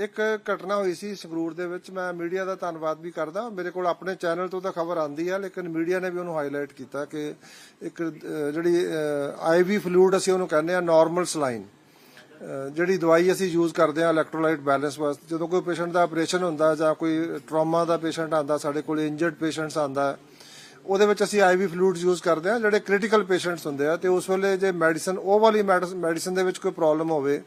ਇੱਕ ਘਟਨਾ ਹੋਈ ਸੀ ਸੰਗਰੂਰ ਦੇ ਵਿੱਚ ਮੈਂ ਮੀਡੀਆ ਦਾ ਧੰਨਵਾਦ ਵੀ ਕਰਦਾ। ਮੇਰੇ ਕੋਲ ਆਪਣੇ ਚੈਨਲ ਤੋਂ ਤਾਂ ਖਬਰ ਆਂਦੀ ਹੈ ਲੇਕਿਨ ਮੀਡੀਆ ਨੇ ਵੀ ਉਹਨੂੰ ਹਾਈਲਾਈਟ ਕੀਤਾ ਕਿ ਇੱਕ ਅਹ, ਜਿਹੜੀ ਆਈਵੀ ਫਲੂਇਡ ਅਸੀਂ ਉਹਨੂੰ ਕਹਿੰਦੇ ਆ ਨਾਰਮਲ ਸਲਾਈਨ ਜਿਹੜੀ ਦਵਾਈ ਅਸੀਂ ਯੂਜ਼ ਕਰਦੇ ਆ ਇਲੈਕਟ੍ਰੋਲਾਈਟ ਬੈਲੈਂਸ ਵਾਸਤੇ। ਜਦੋਂ ਕੋਈ ਪੇਸ਼ੈਂਟ ਦਾ ਆਪਰੇਸ਼ਨ ਹੁੰਦਾ ਜਾਂ ਕੋਈ ਟਰਾਮਾ ਦਾ ਪੇਸ਼ੈਂਟ ਆਂਦਾ ਸਾਡੇ ਕੋਲ ਇੰਜਰਡ ਪੇਸ਼ੈਂਟਸ ਆਂਦਾ ਉਹਦੇ ਵਿੱਚ ਅਸੀਂ ਆਈਵੀ ਫਲੂਇਡਸ ਯੂਜ਼ ਕਰਦੇ ਆ ਜਿਹੜੇ ਕ੍ਰਿਟੀਕਲ ਪੇਸ਼ੈਂਟਸ ਹੁੰਦੇ ਆ। ਤੇ ਉਸ ਵੇਲੇ ਜੇ ਮੈਡੀਸਨ ਉਹ ਵਾਲੀ ਮੈਡੀਸਨ ਦੇ ਵਿੱਚ ਕੋਈ ਪ੍ਰੋਬਲਮ ਹੋਵੇ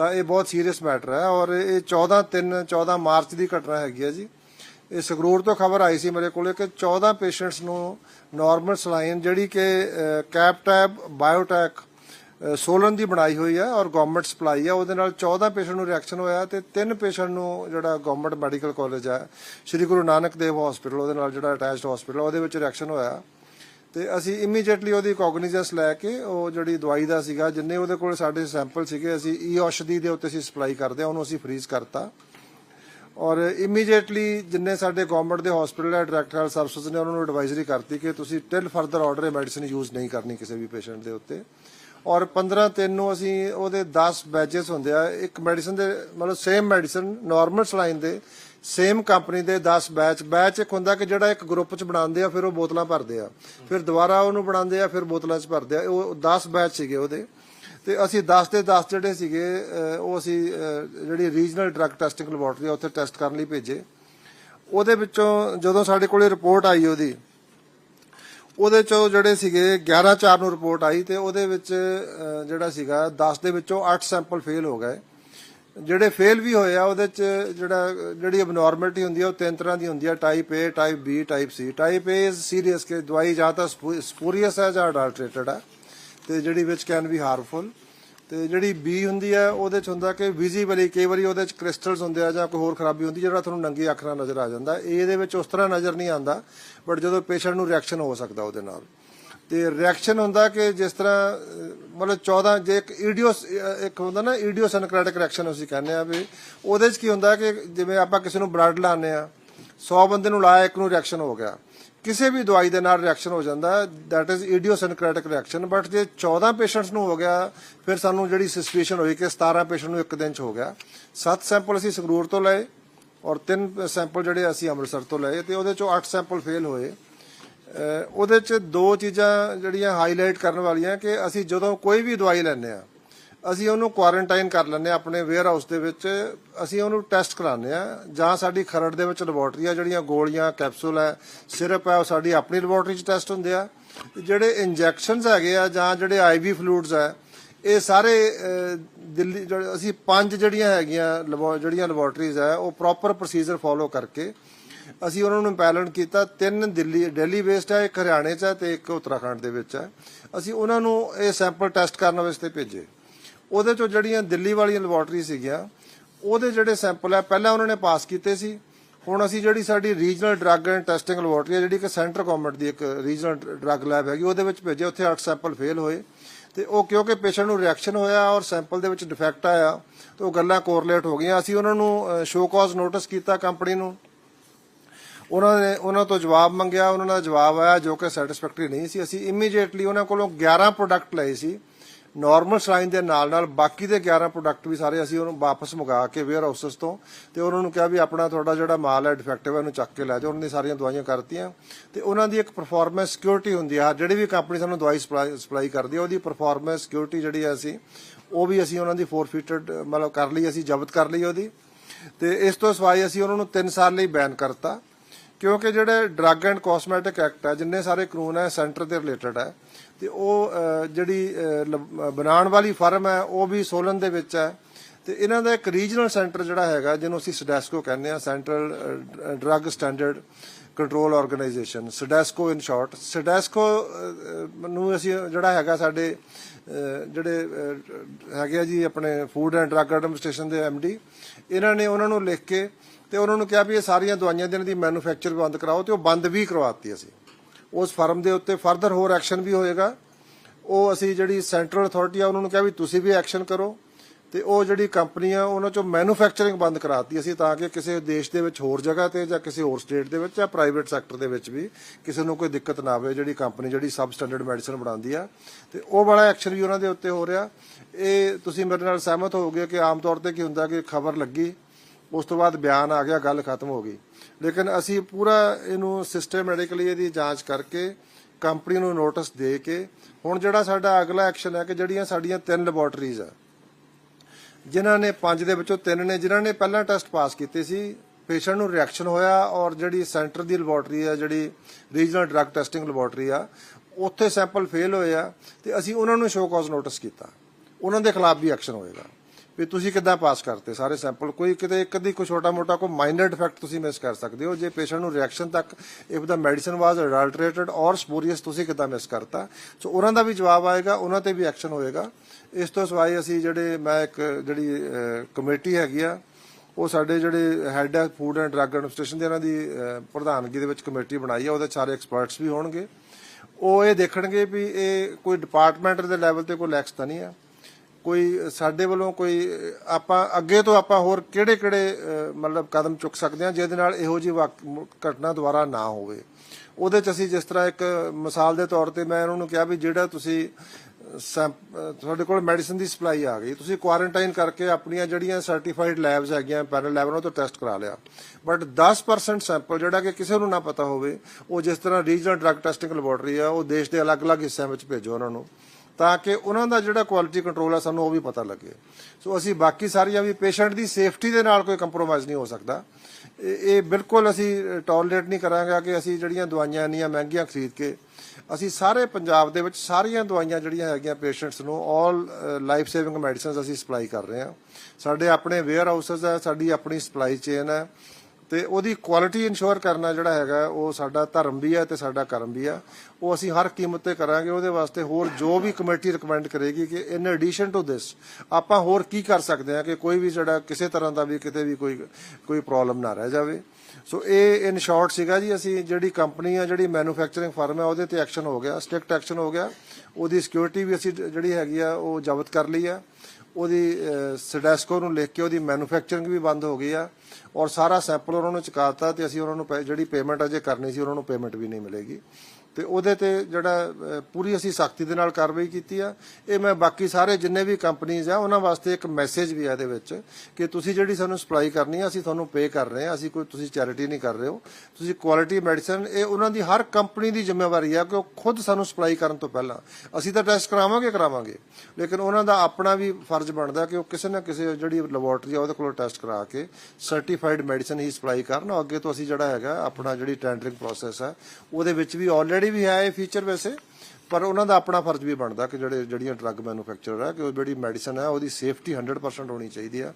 ਤਾਂ ਇਹ ਬਹੁਤ ਸੀਰੀਅਸ ਮੈਟਰ ਹੈ ਔਰ ਇਹ 14 3 14 ਮਾਰਚ ਦੀ ਘਟਨਾ ਹੈਗੀ ਹੈ ਜੀ। ਇਹ ਸੰਗਰੂਰ ਤੋਂ ਖਬਰ ਆਈ ਸੀ ਮੇਰੇ ਕੋਲੇ ਕਿ 14 ਪੇਸ਼ੈਂਟਸ ਨੂੰ ਨਾਰਮਲ ਸਲਾਈਨ ਜਿਹੜੀ ਕਿ ਕੈਪਟੈਬ ਬਾਇਓਟੈਕ ਅ, ਸੋਲਨ ਦੀ ਬਣਾਈ ਹੋਈ ਹੈ ਔਰ ਗਵਰਨਮੈਂਟ ਸਪਲਾਈ ਹੈ। ਉਹਦੇ ਨਾਲ 14 ਪੇਸ਼ੈਂਟ ਨੂੰ ਰਿਐਕਸ਼ਨ ਹੋਇਆ ਤੇ ਤਿੰਨ ਪੇਸ਼ੈਂਟ ਨੂੰ ਜਿਹੜਾ ਗਵਰਨਮੈਂਟ ਮੈਡੀਕਲ ਕਾਲਜ ਹੈ ਸ੍ਰੀ ਗੁਰੂ ਨਾਨਕ ਦੇਵ ਹਸਪੀਟਲ ਉਹਦੇ ਨਾਲ ਜਿਹੜਾ ਅਟੈਚਡ ਹਸਪੀਟਲ ਉਹਦੇ ਵਿੱਚ ਰਿਐਕਸ਼ਨ ਹੋਇਆ। ਤੇ ਅਸੀਂ ਇਮੀਡੀਏਟਲੀ ਉਹਦੀ ਕੋਗਨੀਜੈਂਸ ਲੈ ਕੇ ਉਹ ਜਿਹੜੀ ਦਵਾਈ ਦਾ ਸੀਗਾ, ਜਿੰਨੇ ਉਹਦੇ ਕੋਲ ਸਾਡੇ ਸੈਂਪਲ ਸੀਗੇ, ਅਸੀਂ ਈ ਔਸ਼ਧੀ ਦੇ ਉੱਤੇ ਅਸੀਂ ਸਪਲਾਈ ਕਰਦੇ ਆ ਉਹਨੂੰ ਅਸੀਂ ਫ੍ਰੀਜ਼ ਕਰਤਾ। ਔਰ ਇਮੀਡੀਏਟਲੀ ਜਿੰਨੇ ਸਾਡੇ ਗਵਰਨਮੈਂਟ ਦੇ ਹਸਪੀਟਲ ਹੈ ਡਾਇਰੈਕਟਰ ਹੈਲਥ ਸਰਵਿਸਿਜ਼ ਨੇ ਉਹਨਾਂ ਨੂੰ ਐਡਵਾਈਜ਼ਰੀ ਕਰਤੀ ਕਿ ਤੁਸੀਂ ਟਿਲ ਫਰਦਰ ਆਰਡਰ ਇਹ ਮੈਡੀਸਿਨ ਯੂਜ਼ ਨਹੀਂ ਕਰਨੀ ਕਿਸੇ ਵੀ ਪੇਸ਼ੈਂਟ ਦੇ ਉੱਤੇ। ਔਰ 15 ਤਿੰਨ ਨੂੰ ਅਸੀਂ ਉਹਦੇ 10 ਬੈਚਸ ਹੁੰਦੇ ਆ, ਇੱਕ ਮੈਡੀਸਨ ਦੇ ਮਤਲਬ ਸੇਮ ਮੈਡੀਸਨ ਨਾਰਮਲ ਸਲਾਈਨ ਦੇ ਸੇਮ ਕੰਪਨੀ ਦੇ 10 ਬੈਚ ਬੈਚ ਇੱਕ ਹੁੰਦਾ ਕਿ ਜਿਹੜਾ ਇੱਕ ਗਰੁੱਪ ਚ ਬਣਾਉਂਦੇ ਆ, ਫਿਰ ਉਹ ਬੋਤਲਾਂ ਭਰਦੇ ਆ। ਫਿਰ ਦੁਬਾਰਾ ਉਹਨੂੰ ਬਣਾਉਂਦੇ ਆ, ਫਿਰ ਬੋਤਲਾਂ ਚ ਭਰਦੇ ਆ। ਉਹ 10 ਬੈਚ ਸੀਗੇ ਉਹਦੇ। ਤੇ ਅਸੀਂ 10 ਦੇ 10 ਜਿਹੜੇ ਸੀਗੇ ਉਹ ਅਸੀਂ ਜਿਹੜੀ ਰੀਜਨਲ ਡਰੱਗ ਟੈਸਟਿੰਗ ਲੈਬੋਰਟਰੀ ਆ, ਉੱਥੇ ਟੈਸਟ ਕਰਨ ਲਈ ਭੇਜੇ। ਉਹਦੇ ਵਿੱਚੋਂ ਜਦੋਂ ਸਾਡੇ ਕੋਲੇ ਰਿਪੋਰਟ ਆਈ ਉਹਦੀ, ਉਹਦੇ ਚੋਂ ਜਿਹੜੇ ਸੀਗੇ 11 4 ਨੂੰ ਰਿਪੋਰਟ ਆਈ ਤੇ ਉਹਦੇ ਵਿੱਚ ਜਿਹੜਾ ਸੀਗਾ 10 ਦੇ ਵਿੱਚੋਂ 8 ਸੈਂਪਲ ਫੇਲ ਹੋ ਗਏ। ਜਿਹੜੇ ਫੇਲ ਵੀ ਹੋਏ ਆ, ਉਹਦੇ ਚ ਜਿਹੜਾ, ਜਿਹੜੀ ਅਬਨੋਰਮੈਲਿਟੀ ਹੁੰਦੀ ਆ, ਉਹ ਤਿੰਨ ਤਰ੍ਹਾਂ ਦੀ ਹੁੰਦੀ ਆ type A type B type C. Type A is serious ਕਿ ਦਵਾਈ ਜਾਂ ਤਾਂ ਸਪੂਰੀਅਸ ਹੈ ਜਾਂ ਅਡਲਟਰੇਟਡ ਹੈ ਤੇ ਜਿਹੜੀ ਵਿੱਚ ਕੈਨ ਵੀ ਹਾਰਮਫੁਲ ਤੇ ਜਿਹੜੀ B ਹੁੰਦੀ ਆ, ਉਹਦੇ ਚ ਹੁੰਦਾ ਕਿ ਵਿਜ਼ੀਬਲੀ ਕਈ ਵਾਰੀ ਉਹਦੇ ਚ ਕ੍ਰਿਸਟਲਸ ਹੁੰਦੇ ਆ ਜਾਂ ਕੋਈ ਹੋਰ ਖਰਾਬੀ ਹੁੰਦੀ, ਜਿਹੜਾ ਤੁਹਾਨੂੰ ਨੰਗੀ ਅੱਖ ਨਾਲ ਨਜ਼ਰ ਆ ਜਾਂਦਾ। A ਦੇ ਵਿੱਚ ਉਸ ਤਰ੍ਹਾਂ ਨਜ਼ਰ ਨਹੀਂ ਆਉਂਦਾ ਬਟ ਜਦੋਂ ਪੇਸ਼ੈਂਟ ਨੂੰ ਰਿਐਕਸ਼ਨ ਹੋ ਸਕਦਾ ਉਹਦੇ ਨਾਲ। ਤੇ ਰਿਐਕਸ਼ਨ ਹੁੰਦਾ ਕਿ ਜਿਸ ਤਰ੍ਹਾਂ ਮਤਲਬ 14 ਜੇ ਇੱਕ ਈਡੀਓ ਇੱਕ ਹੁੰਦਾ ਨਾ, ਈਡੀਓ ਈਡੀਓਸਨਕ੍ਰੈਟਿਕ ਰਿਐਕਸ਼ਨ ਅਸੀਂ ਕਹਿੰਦੇ ਆ ਵੀ ਉਹਦੇ 'ਚ ਕੀ ਹੁੰਦਾ ਕਿ ਜਿਵੇਂ ਆਪਾਂ ਕਿਸੇ ਨੂੰ ਬਲੱਡ ਲਾਉਂਦੇ ਆ 100 ਬੰਦੇ ਨੂੰ ਲਾਇਆ, ਇੱਕ ਨੂੰ ਰਿਐਕਸ਼ਨ ਹੋ ਗਿਆ। ਕਿਸੇ ਵੀ ਦਵਾਈ ਦੇ ਨਾਲ ਰਿਐਕਸ਼ਨ ਹੋ ਜਾਂਦਾ that is idiosyncratic reaction but ਜੇ 14 ਪੇਸ਼ੈਂਟਸ ਨੂੰ ਹੋ ਗਿਆ, ਫਿਰ ਸਾਨੂੰ ਜਿਹੜੀ ਸਸਪੀਸ਼ਨ ਹੋਈ ਕਿ 17 ਪੇਸ਼ੈਂਟ ਨੂੰ ਇੱਕ ਦਿਨ 'ਚ ਹੋ ਗਿਆ। 7 ਸੈਂਪਲ ਅਸੀਂ ਸੰਗਰੂਰ ਤੋਂ ਲਏ ਔਰ ਤਿੰਨ ਸੈਂਪਲ ਜਿਹੜੇ ਅਸੀਂ ਅੰਮ੍ਰਿਤਸਰ ਤੋਂ ਲਏ, ਤੇ ਉਹਦੇ ਚੋਂ 8 ਸੈਂਪਲ ਫੇਲ ਹੋਏ। ਉਹਦੇ ਚ ਦੋ ਚੀਜ਼ਾਂ ਜਿਹੜੀਆਂ ਹਾਈਲਾਈਟ ਕਰਨ ਵਾਲੀਆਂ ਕਿ ਅਸੀਂ ਜਦੋਂ ਕੋਈ ਵੀ ਦਵਾਈ ਲੈਂਦੇ ਆ ਅਸੀਂ ਉਹਨੂੰ ਕੁਆਰੰਟਾਈਨ ਕਰ ਲੈਂਦੇ ਆ ਆਪਣੇ ਵੇਅਰ ਹਾਊਸ ਦੇ ਵਿੱਚ, ਅਸੀਂ ਉਹਨੂੰ ਟੈਸਟ ਕਰਾਉਂਦੇ ਆ ਜਾਂ ਸਾਡੀ ਖਰੜ ਦੇ ਵਿੱਚ ਲੈਬੋਰਟਰੀ ਆ ਜਿਹੜੀਆਂ ਗੋਲੀਆਂ ਕੈਪਸੂਲ ਹੈ ਸਿਰਪ ਹੈ, ਉਹ ਸਾਡੀ ਆਪਣੀ ਲੈਬੋਰਟਰੀ 'ਚ ਟੈਸਟ ਹੁੰਦੇ ਆ। ਜਿਹੜੇ ਇੰਜੈਕਸ਼ਨਸ ਹੈਗੇ ਆ ਜਾਂ ਜਿਹੜੇ ਆਈਵੀ ਫਲੂਇਡਸ ਆ ਇਹ ਸਾਰੇ ਦਿੱਲੀ ਜਿਹੜੇ- ਅਸੀਂ ਪੰਜ ਜਿਹੜੀਆਂ ਹੈਗੀਆਂ ਲੈਬੋ- ਜਿਹੜੀਆਂ ਲੈਬੋਰਟਰੀਜ਼ ਆ ਉਹ ਪ੍ਰੋਪਰ ਪ੍ਰੋਸੀਜਰ ਫੋਲੋ ਕਰਕੇ ਅਸੀਂ ਉਹਨਾਂ ਨੂੰ ਇੰਪੈਲਡ ਕੀਤਾ। ਤਿੰਨ ਦਿੱਲੀ ਦਿੱਲੀ ਬੇਸਡ ਹੈ ਇੱਕ ਹਰਿਆਣੇ 'ਚ ਹੈ ਤੇ ਇੱਕ ਉੱਤਰਾਖੰਡ ਦੇ ਵਿੱਚ ਹੈ ਅਸੀਂ ਉਹਨਾਂ ਨੂੰ ਇਹ ਸੈਂਪਲ ਟੈਸਟ ਕਰਨ ਵਾਸਤੇ ਭੇਜੇ। ਉਹਦੇ ਚੋਂ ਜਿਹੜੀਆਂ ਦਿੱਲੀ ਵਾਲੀਆਂ ਲੈਬੋਰਟਰੀ ਸੀਗੀਆਂ, ਉਹਦੇ ਜਿਹੜੇ ਸੈਂਪਲ ਹੈ ਪਹਿਲਾਂ ਉਹਨਾਂ ਨੇ ਪਾਸ ਕੀਤੇ ਸੀ। ਹੁਣ ਅਸੀਂ ਜਿਹੜੀ ਸਾਡੀ regional drug and testing laboratory ਹੈ ਜਿਹੜੀ ਕਿ ਸੈਂਟਰ ਗਵਰਨਮੈਂਟ ਦੀ ਇੱਕ ਰੀਜਨਲ ਡਰੱਗ ਲੈਬ ਹੈਗੀ, ਉਹਦੇ ਵਿੱਚ ਭੇਜੇ ਉੱਥੇ 8 ਸੈਂਪਲ ਫੇਲ ਹੋਏ। ਤੇ ਉਹ ਕਿਉਂਕਿ ਪੇਸ਼ੈਂਟ ਨੂੰ ਰਿਐਕਸ਼ਨ ਹੋਇਆ ਔਰ ਸੈਂਪਲ ਦੇ ਵਿੱਚ ਡਿਫੈਕਟ ਆਇਆ, ਤੇ ਉਹ ਗੱਲਾਂ ਕੋਰਲੇਟ ਹੋ ਗਈਆਂ। ਅਸੀਂ ਉਹਨਾਂ ਨੂੰ ਸ਼ੋ ਕਾਜ਼ ਨੋਟਿਸ ਕੀਤਾ ਕੰਪਨੀ ਨੂੰ। ਉਹਨਾਂ ਨੇ ਉਹਨਾਂ ਤੋਂ ਜਵਾਬ ਮੰਗਿਆ, ਉਹਨਾਂ ਦਾ ਜਵਾਬ ਆਇਆ ਜੋ ਕਿ ਸੈਟੀਸਫੈਕਟਰੀ ਨਹੀਂ ਸੀ। ਅਸੀਂ ਇਮੀਡੀਏਟਲੀ ਉਹਨਾਂ ਕੋਲੋਂ 11 ਪ੍ਰੋਡਕਟ ਲਏ ਸੀ। ਨਾਰਮਲ ਸਲਾਈਨ ਦੇ ਨਾਲ ਨਾਲ ਬਾਕੀ ਦੇ 11 ਪ੍ਰੋਡਕਟ ਵੀ ਸਾਰੇ ਅਸੀਂ ਉਹਨੂੰ ਵਾਪਸ ਮੰਗਾ ਕੇ ਵੇਅਰ ਹਾਊਸਸ ਤੋਂ ਤੇ ਉਹਨਾਂ ਨੂੰ ਕਿਹਾ ਵੀ ਆਪਣਾ ਤੁਹਾਡਾ ਜਿਹੜਾ ਮਾਲ ਹੈ ਡਿਫੈਕਟਿਵ ਹੈ, ਉਹਨੂੰ ਚੱਕ ਕੇ ਲੈ ਜਾਓ। ਉਹਨਾਂ ਦੀ ਸਾਰੀਆਂ ਦਵਾਈਆਂ ਕਰਤੀਆਂ ਤੇ ਉਹਨਾਂ ਦੀ ਇੱਕ ਪਰਫਾਰਮੈਂਸ ਸਿਕਿਉਰਿਟੀ ਹੁੰਦੀ ਆ ਜਿਹੜੀ ਵੀ ਕੰਪਨੀ ਸਾਨੂੰ ਦਵਾਈ ਸਪਲਾਈ ਸਪਲਾਈ ਕਰਦੀ ਹੈ, ਉਹਦੀ ਪਰਫਾਰਮੈਂਸ ਸਿਕਿਉਰਿਟੀ ਜਿਹੜੀ ਹੈ ਅਸੀਂ, ਉਹ ਵੀ ਅਸੀਂ ਉਹਨਾਂ ਦੀ ਫੋਰਫੀਟਡ ਮਤਲਬ ਕਰ ਲਈ, ਅਸੀਂ ਜ਼ਬਤ ਕਰ ਲਈ ਉਹਦੀ। ਤੇ ਇਸ ਤੋਂ ਸਿਵਾਏ ਅਸੀਂ ਉਹਨਾਂ ਨੂੰ 3 ਸਾਲ ਲਈ ਬੈਨ ਕਰਤਾ। ਕਿਉਂਕਿ ਜਿਹੜੇ ਡਰੱਗ ਐਂਡ ਕਾਸਮੈਟਿਕ ਐਕਟ ਹੈ ਜਿੰਨੇ ਸਾਰੇ ਕਾਨੂੰਨ ਹੈ ਸੈਂਟਰ ਦੇ ਰਿਲੇਟਡ ਹੈ ਤੇ ਉਹ ਜਿਹੜੀ ਬਣਾਉਣ ਵਾਲੀ ਫਰਮ ਹੈ ਉਹ ਵੀ ਸੋਲਨ ਦੇ ਵਿੱਚ ਹੈ ਤੇ ਇਹਨਾਂ ਦਾ ਇੱਕ ਰੀਜਨਲ ਸੈਂਟਰ ਜਿਹੜਾ ਹੈਗਾ, ਜਿਹਨੂੰ ਅਸੀਂ ਸਡੈਸਕੋ ਕਹਿੰਦੇ ਆ central drug standard control organisation CDSCO in short CDSCO ਨੂੰ ਅਸੀਂ ਜਿਹੜਾ ਹੈਗਾ ਸਾਡੇ ਜਿਹੜੇ ਹੈਗੇ ਆ ਜੀ ਆਪਣੇ ਫੂਡ ਐਂਡ ਡਰੱਗ ਐਡਮਿਨਿਸਟ੍ਰੇਸ਼ਨ ਦੇ ਐਮਡੀ ਇਹਨਾਂ ਨੇ ਉਹਨਾਂ ਨੂੰ ਲਿਖ ਕੇ ਤੇ ਉਹਨਾਂ ਨੂੰ ਕਿਹਾ ਵੀ ਇਹ ਸਾਰੀਆਂ ਦਵਾਈਆਂ ਦੇ ਇਹਨਾਂ ਦੀ ਮੈਨੂਫੈਕਚਰ ਬੰਦ ਕਰਾਓ ਤੇ ਉਹ ਬੰਦ ਵੀ ਕਰਵਾਤੀ ਅਸੀਂ। ਉਸ ਫਰਮ ਦੇ ਉੱਤੇ ਫਰਦਰ ਹੋਰ ਐਕਸ਼ਨ ਵੀ ਹੋਏਗਾ। ਉਹ ਅਸੀਂ ਜਿਹੜੀ ਸੈਂਟਰਲ ਅਥਾਰਟੀ ਆ, ਉਹਨਾਂ ਨੂੰ ਕਿਹਾ ਵੀ ਤੁਸੀਂ ਵੀ ਐਕਸ਼ਨ ਕਰੋ ਤੇ ਉਹ ਜਿਹੜੀ ਕੰਪਨੀ ਆ, ਉਹਨਾਂ ਚੋਂ ਮੈਨੂਫੈਕਚਰਿੰਗ ਬੰਦ ਕਰਾਤੀ ਅਸੀਂ ਤਾਂ ਕਿ ਕਿਸੇ ਦੇਸ਼ ਦੇ ਵਿੱਚ ਹੋਰ ਜਗ੍ਹਾ ਤੇ ਜਾਂ ਕਿਸੇ ਹੋਰ ਸਟੇਟ ਦੇ ਵਿੱਚ ਜਾਂ ਪ੍ਰਾਈਵੇਟ ਸੈਕਟਰ ਦੇ ਵਿੱਚ ਵੀ ਕਿਸੇ ਨੂੰ ਕੋਈ ਦਿੱਕਤ ਨਾ ਆਵੇ, ਜਿਹੜੀ ਕੰਪਨੀ ਜਿਹੜੀ ਸਬ ਸਟੈਂਡਰਡ ਮੈਡੀਸਨ ਬਣਾਉਂਦੀ ਆ। ਤੇ ਉਹ ਵਾਲਾ ਐਕਸ਼ਨ ਵੀ ਉਹਨਾਂ ਦੇ ਉੱਤੇ ਹੋ ਰਿਹਾ। ਇਹ ਤੁਸੀਂ ਮੇਰੇ ਨਾਲ ਸਹਿਮਤ ਹੋਵੋਗੇ ਕਿ ਆਮ ਤੌਰ ਤੇ ਕੀ ਹੁੰਦਾ ਕਿ ਖਬਰ ਲੱਗੀ ਉਸ ਤੋਂ ਬਾਅਦ ਬਿਆਨ ਆ ਗਿਆ, ਗੱਲ ਖਤਮ ਹੋ ਗਈ। ਲੇਕਿਨ ਅਸੀਂ ਪੂਰਾ ਇਹਨੂੰ ਸਿਸਟਮੈਟਿਕਲੀ ਇਹਦੀ ਜਾਂਚ ਕਰਕੇ ਕੰਪਨੀ ਨੂੰ ਨੋਟਿਸ ਦੇ ਕੇ ਹੁਣ ਜਿਹੜਾ ਸਾਡਾ ਅਗਲਾ ਐਕਸ਼ਨ ਹੈ ਕਿ ਜਿਹੜੀਆਂ ਸਾਡੀਆਂ ਤਿੰਨ ਲੈਬੋਰਟਰੀਜ਼ ਆ, ਜਿਨ੍ਹਾਂ ਨੇ ਪੰਜ ਦੇ ਵਿੱਚੋਂ ਤਿੰਨ ਨੇ, ਜਿਨ੍ਹਾਂ ਨੇ ਪਹਿਲਾਂ ਟੈਸਟ ਪਾਸ ਕੀਤੇ ਸੀ ਪੇਸ਼ੈਂਟ ਨੂੰ ਰਿਐਕਸ਼ਨ ਹੋਇਆ ਔਰ ਜਿਹੜੀ ਸੈਂਟਰ ਦੀ ਲੈਬੋਰਟਰੀ ਆ, ਜਿਹੜੀ ਰੀਜਨਲ ਡਰੱਗ ਟੈਸਟਿੰਗ ਲੈਬੋਰਟਰੀ ਆ, ਉੱਥੇ ਸੈਂਪਲ ਫੇਲ ਹੋਏ ਆ ਤੇ ਅਸੀਂ ਉਹਨਾਂ ਨੂੰ ਸ਼ੋਅ ਕਾਜ਼ ਨੋਟਿਸ ਕੀਤਾ। ਉਹਨਾਂ ਦੇ ਖਿਲਾਫ ਵੀ ਐਕਸ਼ਨ ਹੋਏਗਾ। ਵੀ ਤੁਸੀਂ ਕਿੱਦਾਂ ਪਾਸ ਕਰਤੇ ਸਾਰੇ ਸੈਂਪਲ? ਕੋਈ ਕਿਤੇ ਇੱਕ ਦੀ ਕੋਈ ਛੋਟਾ ਮੋਟਾ ਕੋਈ ਮਾਈਨਰ ਡਿਫੈਕਟ ਤੁਸੀਂ ਮਿਸ ਕਰ ਸਕਦੇ ਹੋ। ਜੇ ਪੇਸ਼ੈਂਟ ਨੂੰ ਰਿਐਕਸ਼ਨ ਤੱਕ ਇਫ ਦਾ ਮੈਡੀਸਨ ਵਾਸ ਅਡਲਟਰੇਟਡ ਔਰ ਸਪੋਰੀਅਸ ਤੁਸੀਂ ਕਿੱਦਾਂ ਮਿਸ ਕਰਤਾ? ਸੋ ਉਹਨਾਂ ਦਾ ਵੀ ਜਵਾਬ ਆਏਗਾ, ਉਹਨਾਂ ਤੇ ਵੀ ਐਕਸ਼ਨ ਹੋਏਗਾ। ਇਸ ਤੋਂ ਸਿਵਾਏ ਅਸੀਂ ਜਿਹੜੇ ਮੈਂ ਇੱਕ ਜਿਹੜੀ ਕਮੇਟੀ ਹੈਗੀ ਆ, ਉਹ ਸਾਡੇ ਜਿਹੜੇ ਹੈੱਡ ਹੈ ਫੂਡ ਐਂਡ ਡਰੱਗ ਐਡਮਿਨਿਸਟ੍ਰੇਸ਼ਨ ਦੇ, ਇਹਨਾਂ ਦੀ ਪ੍ਰਧਾਨਗੀ ਦੇ ਵਿੱਚ ਕਮੇਟੀ ਬਣਾਈ ਆ, ਉਹਦੇ ਸਾਰੇ ਐਕਸਪਰਟਸ ਵੀ ਹੋਣਗੇ। ਉਹ ਇਹ ਦੇਖਣਗੇ ਵੀ ਇਹ ਕੋਈ ਡਿਪਾਰਟਮੈਂਟ ਦੇ ਲੈਵਲ ਤੇ ਕੋਈ ਲੈਕਸ ਤਾਂ ਨਹੀਂ ਆ। ਕੋਈ, ਸਾਡੇ ਵੱਲੋਂ ਕੋਈ, ਆਪਾਂ ਅੱਗੇ ਤੋਂ ਆਪਾਂ ਹੋਰ ਕਿਹੜੇ ਕਿਹੜੇ ਮਤਲਬ ਕਦਮ ਚੁੱਕ ਸਕਦੇ ਹਾਂ ਜਿਹਦੇ ਨਾਲ ਇਹੋ ਜਿਹੀ ਵਾਕ- ਘਟਨਾ ਦੁਬਾਰਾ ਨਾ ਹੋਵੇ। ਉਹਦੇ ਚ ਅਸੀਂ ਜਿਸ ਤਰ੍ਹਾਂ ਇੱਕ ਮਿਸਾਲ ਦੇ ਤੌਰ ਤੇ ਮੈਂ ਉਹਨਾਂ ਨੂੰ ਕਿਹਾ ਵੀ ਜਿਹੜਾ ਤੁਸੀਂ ਸੈਂਪ- ਤੁਹਾਡੇ ਕੋਲ ਮੈਡੀਸਿਨ ਦੀ ਸਪਲਾਈ ਆ ਗਈ, ਤੁਸੀਂ ਕੁਆਰੰਟਾਈਨ ਕਰਕੇ ਆਪਣੀਆਂ ਜਿਹੜੀਆਂ ਸਰਟੀਫਾਈਡ ਲੈਬਸ ਹੈਗੀਆਂ ਪੈਨਲ ਲੈਬ, ਉਹਨਾਂ ਤੋਂ ਟੈਸਟ ਕਰਾ ਲਿਆ। ਬਟ 10% ਸੈਂਪਲ ਜਿਹੜਾ ਕਿ ਕਿਸੇ ਨੂੰ ਨਾ ਪਤਾ ਹੋਵੇ, ਉਹ ਜਿਸ ਤਰ੍ਹਾਂ ਰੀਜਨਲ ਡਰੱਗ ਟੈਸਟਿੰਗ ਲੈਬੋਰਟਰੀ ਆ, ਉਹ ਦੇਸ਼ ਦੇ ਅਲੱਗ-ਅਲੱਗ ਹਿੱਸਿਆਂ ਵਿੱਚ ਭੇਜੋ ਉਹਨਾਂ ਨੂੰ। ਤਾਂ ਕਿ ਉਹਨਾਂ ਦਾ ਜਿਹੜਾ ਕੁਆਲਿਟੀ ਕੰਟਰੋਲ ਹੈ ਸਾਨੂੰ ਉਹ ਵੀ ਪਤਾ ਲੱਗੇ। ਸੋ ਅਸੀਂ ਬਾਕੀ ਸਾਰੀਆਂ ਵੀ ਪੇਸ਼ੈਂਟ ਦੀ ਸੇਫਟੀ ਦੇ ਨਾਲ ਕੋਈ ਕੰਪਰੋਮਾਈਜ਼ ਨਹੀਂ ਹੋ ਸਕਦਾ। ਇਹ ਇਹ ਬਿਲਕੁਲ ਅਸੀਂ ਟੋਲਰੇਟ ਨਹੀਂ ਕਰਾਂਗੇ ਕਿ ਅਸੀਂ ਜਿਹੜੀਆਂ ਦਵਾਈਆਂ ਇੰਨੀਆਂ ਮਹਿੰਗੀਆਂ ਖਰੀਦ ਕੇ, ਅਸੀਂ ਸਾਰੇ ਪੰਜਾਬ ਦੇ ਵਿੱਚ ਸਾਰੀਆਂ ਦਵਾਈਆਂ ਜਿਹੜੀਆਂ ਹੈਗੀਆਂ ਪੇਸ਼ੈਂਟਸ ਨੂੰ ਆਲ ਲਾਈਫ ਸੇਵਿੰਗ ਮੈਡੀਸਿਨਸ ਅਸੀਂ ਸਪਲਾਈ ਕਰ ਰਹੇ ਹਾਂ। ਸਾਡੇ ਆਪਣੇ ਵੇਅਰ ਹਾਊਸਸ ਹੈ ਸਾਡੀ ਆਪਣੀ ਸਪਲਾਈ ਚੇਨ ਹੈ ਤੇ ਉਹਦੀ ਕੁਆਲਿਟੀ ਇਨਸ਼ੋਰ ਕਰਨਾ ਜਿਹੜਾ ਹੈਗਾ, ਉਹ ਸਾਡਾ ਧਰਮ ਵੀ ਹੈ ਤੇ ਸਾਡਾ ਕਰਮ ਵੀ ਆ। ਉਹ ਅਸੀਂ ਹਰ ਕੀਮਤ ਤੇ ਕਰਾਂਗੇ, ਉਹਦੇ ਵਾਸਤੇ ਹੋਰ ਜੋ ਵੀ ਕਮੇਟੀ ਰეკਮੈਂਡ ਕਰੇਗੀ ਕਿ ਇਨ ਐਡੀਸ਼ਨ ਟੂ ਦਿਸ ਆਪਾਂ ਹੋਰ ਕੀ ਕਰ ਸਕਦੇ ਹਾਂ ਕਿ ਕੋਈ ਵੀ ਜਿਹੜਾ ਕਿਸੇ ਤਰ੍ਹਾਂ ਦਾ ਵੀ ਕਿਤੇ ਵੀ ਕੋਈ ਕੋਈ ਪ੍ਰੋਬਲਮ ਨਾ ਰਹਿ ਜਾਵੇ। ਸੋ ਇਹ ਇਨ ਸ਼ਾਰਟ ਸੀਗਾ ਜੀ, ਅਸੀਂ ਜਿਹੜੀ ਕੰਪਨੀ ਆ, ਜਿਹੜੀ ਮੈਨੂਫੈਕਚਰਿੰਗ ਫਰਮ ਹੈ ਉਹਦੇ ਤੇ ਐਕਸ਼ਨ ਹੋ ਗਿਆ ਸਟ੍ਰਿਕਟ ਐਕਸ਼ਨ ਹੋ ਗਿਆ। ਉਹਦੀ ਸਿਕਿਉਰਿਟੀ ਵੀ ਅਸੀਂ ਜਿਹੜੀ ਹੈਗੀ ਆ, ਉਹ ਜ਼ਬਤ ਕਰ ਲਈ ਆ। ਉਹਦੀ ਸਡੈਸਕੋ ਨੂੰ ਲਿਖ ਕੇ ਉਹਦੀ ਮੈਨੂਫੈਕਚਰਿੰਗ ਵੀ ਬੰਦ ਹੋ ਗਈ ਆ ਔਰ ਸਾਰਾ ਸੈਂਪਲ ਉਹਨਾਂ ਨੂੰ ਚੁਕਾਤਾ ਤੇ ਅਸੀਂ ਉਹਨਾਂ ਨੂੰ ਪੈ- ਜਿਹੜੀ ਪੇਮੈਂਟ ਅਜੇ ਕਰਨੀ ਸੀ ਉਹਨਾਂ ਨੂੰ ਪੇਮੈਂਟ ਵੀ ਨਹੀਂ ਮਿਲੇਗੀ। ਤੇ ਉਹਦੇ ਤੇ ਜਿਹੜਾ ਪੂਰੀ ਅਸੀਂ ਸਖਤੀ ਦੇ ਨਾਲ ਕਾਰਵਾਈ ਕੀਤੀ ਆ। ਇਹ ਮੈਂ ਬਾਕੀ ਸਾਰੇ ਜਿੰਨੇ ਵੀ ਕੰਪਨੀਆਂ ਆ, ਉਹਨਾਂ ਵਾਸਤੇ ਇੱਕ ਮੈਸੇਜ ਵੀ ਆ ਇਹਦੇ ਵਿੱਚ ਕਿ ਤੁਸੀਂ ਜਿਹੜੀ ਸਾਨੂੰ ਸਪਲਾਈ ਕਰਨੀ ਆ, ਅਸੀਂ ਤੁਹਾਨੂੰ ਪੇ ਕਰ ਰਹੇ ਆ, ਅਸੀਂ ਕੋਈ ਤੁਸੀਂ ਚੈਰਿਟੀ ਨਹੀਂ ਕਰ ਰਹੇ ਹੋ। ਤੁਸੀਂ ਕੁਆਲਿਟੀ ਮੈਡੀਸਨ ਇਹ ਉਹਨਾਂ ਦੀ ਹਰ ਕੰਪਨੀ ਦੀ ਜ਼ਿੰਮੇਵਾਰੀ ਆ ਕਿ ਉਹ ਖੁਦ ਸਾਨੂੰ ਸਪਲਾਈ ਕਰਨ ਤੋਂ ਪਹਿਲਾਂ। ਅਸੀਂ ਤਾਂ ਟੈਸਟ ਕਰਾਵਾਂਗੇ ਕਰਾਵਾਂਗੇ। ਲੇਕਿਨ ਉਹਨਾਂ ਦਾ ਆਪਣਾ ਵੀ ਫਰਜ਼ ਬਣਦਾ ਕਿ ਉਹ ਕਿਸੇ ਨਾ ਕਿਸੇ ਜਿਹੜੀ ਲੈਬੋਰਟਰੀ ਆ, ਉਹਦੇ ਕੋਲੋਂ ਟੈਸਟ ਕਰਾ ਕੇ ਸਰਟੀਫਾਈਡ ਮੈਡੀਸਨ ਹੀ ਸਪਲਾਈ ਕਰਨ। ਅੱਗੇ ਤੋਂ ਅਸੀਂ ਜਿਹੜਾ ਹੈਗਾ, ਆਪਣਾ ਜਿਹੜੀ ਟੈਂਡਰਿੰਗ ਪ੍ਰੋਸੈਸ ਹੈ ਉਹਦੇ ਵਿੱਚ ਵੀ ਆਲਰੇਡੀ ਵੀ ਹੈ ਇਹ ਫੀਚਰ ਵੈਸੇ, ਪਰ ਉਹਨਾਂ ਦਾ ਆਪਣਾ ਫਰਜ਼ ਵੀ ਬਣਦਾ ਕਿ ਜਿਹੜੇ, ਜਿਹੜੀਆਂ ਡਰੱਗ ਮੈਨੂਫੈਕਚਰਰ ਹੈ ਕਿ ਉਹ ਜਿਹੜੀ ਮੈਡੀਸਨ ਹੈ ਉਹਦੀ ਸੇਫਟੀ 100% ਹੋਣੀ ਚਾਹੀਦੀ ਆ।